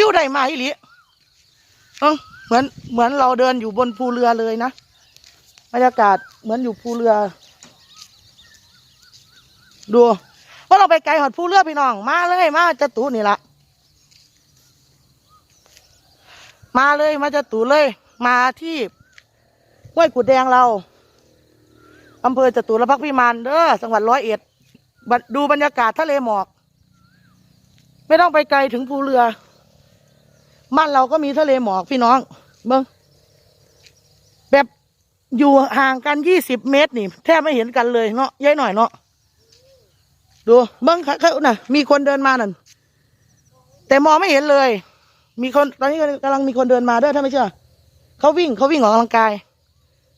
ฟิวได้มาอีหลีเออเหมือนเหมือนเราเดินอยู่บนภูเรือเลยนะบรรยากาศเหมือนอยู่ภูเรือ ดูว่าเราไปไกลหอดภูเรือพี่น้อง มาเลยมาจะตูนี่ละมาเลยมาจะตูเลย มาที่ห้วยกุดแดงเราอำเภอจตุรพักษ์พิมานเด้อจังหวัดร้อยเอ็ดดดูบรรยากาศทะเลหมอก ไม่ต้องไปไกลถึงภูเรือ บ้านเราก็มีทะเลหมอกพี่น้อง เบิ้งแบบอยู่ห่างกันยี่สิบเมตรนี่ แทบไม่เห็นกันเลยเนาะย้ายหน่อยเนาะดูเบิ้งเขาน่ะ มีคนเดินมานั่นแต่มองไม่เห็นเลย มีคนตอนนี้กำลังมีคนเดินมาเด้อถ้าไม่เชื่อเขาวิ่งเขาวิ่งออกกำลังกาย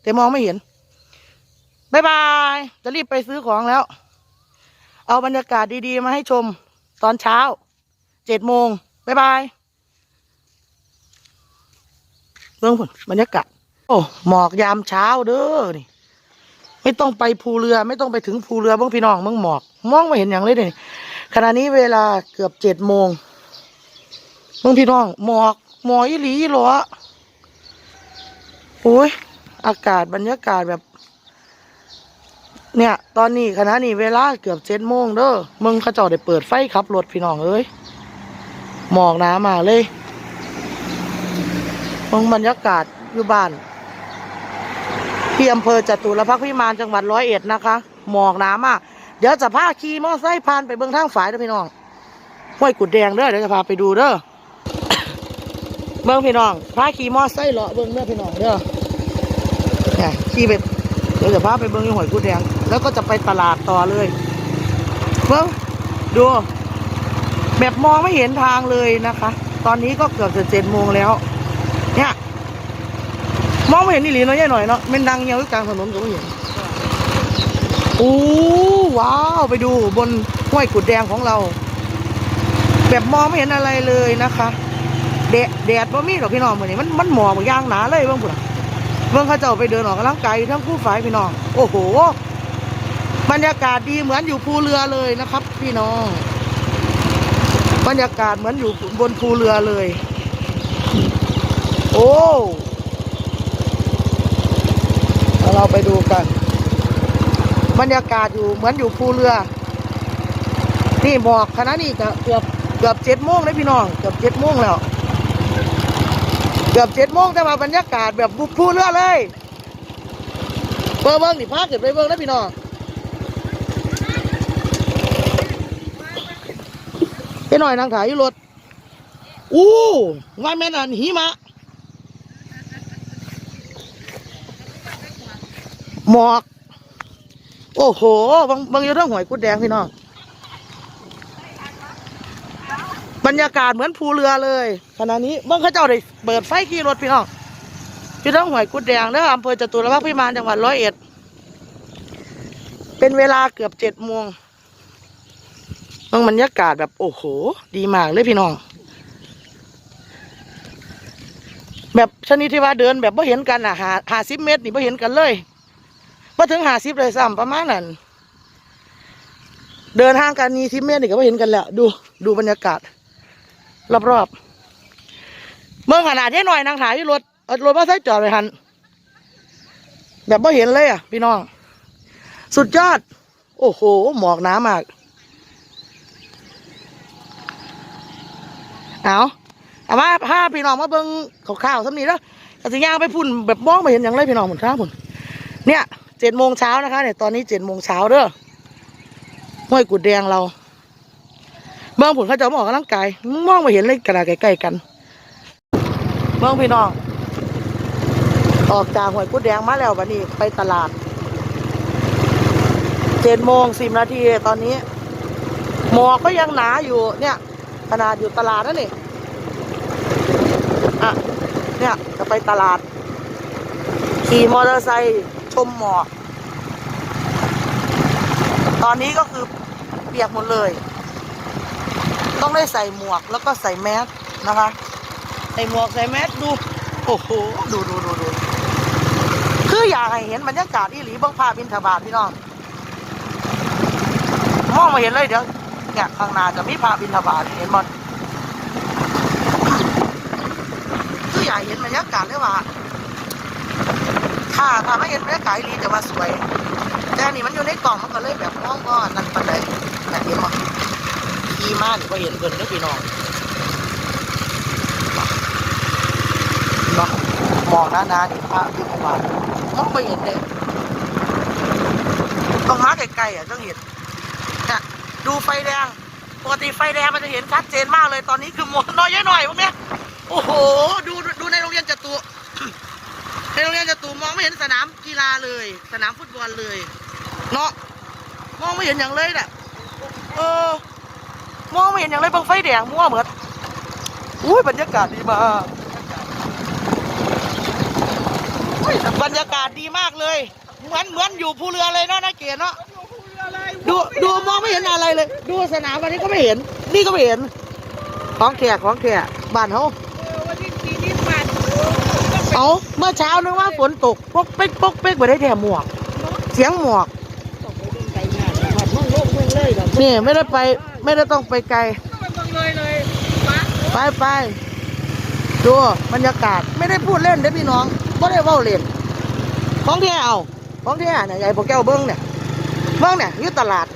แต่มองไม่เห็นบายบายจะรีบไปซื้อของแล้ว เอาบรรยากาศดีๆ มาให้ชมตอนเช้าเจ็ดโมงบายบาย เรื่องบรรยากาศโอ้หมอกยามเช้าเด้อนี่ ไม่ต้องไปภูเรือไม่ต้องไปถึงภูเรือบ้างพี่น้องเมืองหมอก มองไม่เห็นอย่างเลยเนี่ยขณะนี้เวลาเกือบเจ็ดโมงเมืองพี่น้อง หมอกหมอกอีหลีหรอโอ้ยอากาศบรรยากาศแบบ เนี่ย ตอนนี้ขณะนี้เวลาเกือบเจ็ดโมงเด้อมึงเขาเจ้าได้เปิดไฟขับรถพี่น้องเอ้ยหมอกหนามาเลย มึงบรรยากาศอยู่บ้าน ที่อำเภอจตุรพักษ์พิมานจังหวัดร้อยเอ็ดนะคะ หมอกหนามาก เดี๋ยวจะพาขี่มอไซค์ผ่านไปเบื้องทางฝ่ายเด้อพี่น้องห้วยกุดแดงเด้อเดี๋ยวจะพาไปดูเด้อเบื้องพี่น้องพาขี่มอไซค์เลาะเบื้องเด้อพี่น้องเด้อเนี่ยขี่ไปเดี๋ยวจะพาไปเบิ้องยี่หอยกูแดง แล้วก็จะไปตลาดต่อเลยเบิ้งดูแบบมองไม่เห็นทางเลยนะคะ ตอนนี้ก็เกือบจะเจ็ดโมงแล้ว เนี่ยมองไม่เห็นนี่หลีเนาะย่หน่อยเนาะมันดังเงี้ยวกลางถนนก็ไม่เห็นโอ้ว้าวไปดูบนห้วยกุดแดงของเรา แบบมองไม่เห็นอะไรเลยนะคะแดดแดดบ่มีหรอกพี่น้องเหมือนนี้มันมันหมอกอย่างหนาเลยเบ้างพุ่นน่ะเมื่อเขาเจ้าไปเดินออกกำลังกายทั้งคู่ฝ่ายพี่น้อง โอ้โห บรรยากาศดีเหมือนอยู่ภูเรือเลยนะครับ พี่น้อง บรรยากาศเหมือนอยู่บนภูเรือเลย โอ้เราไปดูกัน บรรยากาศอยู่เหมือนอยู่ภูเรือ นี่หมอกคณะนี้ก็เกือบเกือบเจ็ดโมงเลยพี่น้อง เกือบเจ็ดโมงแล้ว เกือบเจ็ดโมงแต่ว่าบรรยากาศแบบบุพูเรือเลยเบิ่งเบิ่งนี่พาเกิดไปเบิ่งนะพี่น้องไปหน่อยนางถ่ายอยู่รถอู้ว่าแม่นันหิมะ หมอก โอ้โหบางบางอยู่เรื่องหวยกุดแดงพี่น้องบรรยากาศเหมือนภูเรือเลยขณะนี้บิ้งเขาเจ้าได้เปิดไฟขี่รถพี่น้องอยู่ทั้งหวยกุดแดงเด้ออำเภอจตุรพักษ์พิมานจังหวัดร้อยเอ็ด เป็นเวลาเกือบเจ็ดโมงบิ้งบรรยากาศแบบโอ้โห ดีมากเลยพี่น้องแบบชนิดที่ว่าเดินแบบไม่เห็นกันอะหาหาสิบเมตรนี่ไม่เห็นกันเลย มาถึงหาสิบเลยซ้ำประมาณนั้น เดินห่างกันนี่สิเมตรนี่ก็ไม่เห็นกันแล้ว ดูดูบรรยากาศ รอบๆ เมืองขนาดนี้หน่อยนางถ่ายที่รถรถมาใส่จอดไปหัน แบบไม่เห็นเลยอะ พี่น้อง สุดยอด โอ้โห หมอกหนามาก เอาเอามาพาพี่น้องมาเบิ้งข่าวๆสักนิดแล้วสิย่างไปพุ่นแบบมองไม่เห็นอย่างไรพี่น้องหมดข้างพุ่นเนี่ย เจ็ดโมงเช้านะคะเนี่ยตอนนี้เจ็ดโมงเช้าเด้อห้วยกุดแดงเราเมืองผลเขาจะมออกกำลังกายมองม่เห็นเลยกระดาษใกล้ๆกันเมืองพี่น้องออกจากหวยกุดแดงมาแล้ววันนี้ไปตลาดเจ็ดโมงสิบนาทีตอนนี้หมอกก็ยังหนาอยู่เนี่ยขนาดอยู่ตลาดนั่นนี่อะเนี่ยจะไปตลาด ขี่มอเตอร์ไซค์ มหมอก ตอนนี้ก็คือเปียกหมดเลย ต้องได้ใส่หมวกแล้วก็ใส่แมสนะคะ ใส่หมวกใส่แมสดู โอ้โห ดูดูดูดูคืออยากให้เห็นบรรยากาศอีหลีเบ้างภาพบินทบาทพี่น้องมองมาเห็นเลยเดี๋ยวเนี่ยข้างหน้าจะมีภาพบินทบาทเห็นหมดรรยากาศเลยว่า ถ้าถ้าไม่เห็นบรรยากาศดีจะว่าสวย แต่อันนี่มันอยู่ในกล่องมันก็เลยแบบมองก็นั่นปันใดแต่เห็นบ่ขี่มานี่ก็เห็นเพิ่นเด้อพี่น้องเนาะมองหน้านานี่พระที่บ้ามันก็เห็นเด้ต้องมาไกลๆอะต้องเห็นดูไฟแดงปกติไฟแดงมันจะเห็นชัดเจนมากเลยตอนนี้คือหมดน้อยเยอะหน่อยพวกเนี้ยโอ้โห ดูดูใน โรงเรียนจตุในโรงเรียนจตุมองไม่เห็นสนามกีฬาเลย สนามฟุตบอลเลย เนาะมองไม่เห็นอย่างเลยน่ะเออมองไม่เห็นอย่างเลยเบังไฟแดงมั่วเหมือนอุ้ยบรรยากาศดีมากอุ้ยบรรยากาศดีมากเลย เหมือนเหมือนอยู่ภูเรือเลยเนาะนาเกียรเนาะดูดูมองไม่เห็นอะไรเลย ดูสนามวันนี้ก็ไม่เห็น นี่ก็ไม่เห็น ของแขกของแขกบ้านเขาเอา เอาเมื่อเช้านึกว่าฝนตกปกเป๊กปกเป๊กไปได้แถมหมวก เสียงหมวกนี่ไม่ได้ไปไม่ได้ต้องไปไกลไปไปดูบรรยากาศไม่ได้พูดเล่นเด้พี่น้องไม่ได้เว้าเล่นของแท้เอาของแท้เนี่ยใหญ่พวกแก้วเบิ้งเนี่ยเบิ้งเนี่ยยู่ตลาด